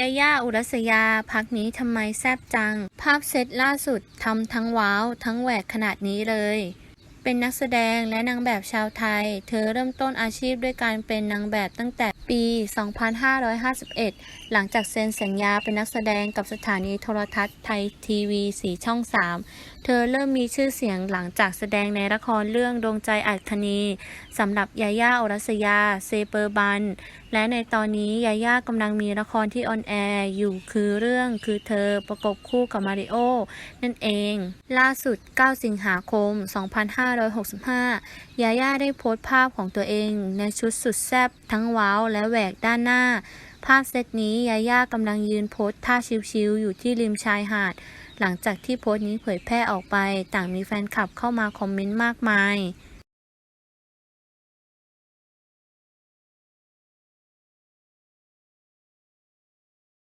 ยาย่าอุรัสยา พักนี้ทำไมแซบจัง ภาพเซตล่าสุดทำทั้งว้าว ทั้งแหวกขนาดนี้เลย เป็นนักแสดงและนางแบบชาวไทย เธอเริ่มต้นอาชีพด้วยการเป็นนางแบบตั้งแต่ ปี 2551 หลังจากเซ็นสัญญาเป็นนักแสดงกับสถานีโทรทัศน์ไทยทีวีสีช่อง 3 เธอเริ่มมีชื่อเสียงหลังจากแสดงในละครเรื่องดวงใจอัคนีสำหรับยาย่าอรัสยา เซเปอร์บัน และในตอนนี้ยาย่ากำลังมีละครที่ออนแอร์อยู่คือเรื่องคือเธอประกบคู่กับมาริโอนั่นเอง ล่าสุด 9 สิงหาคม 2565 ยาย่าได้โพสต์ภาพของตัวเองในชุดสุดแซ่บทั้งว้าวและแหวกด้านหน้า ภาพเซตนี้ยาย่ากำลังยืนโพสท่าชิวๆอยู่ที่ริมชายหาด หลังจากที่โพสต์นี้เผยแพร่ออกไป ต่างมีแฟนคลับเข้ามาคอมเมนต์มากมาย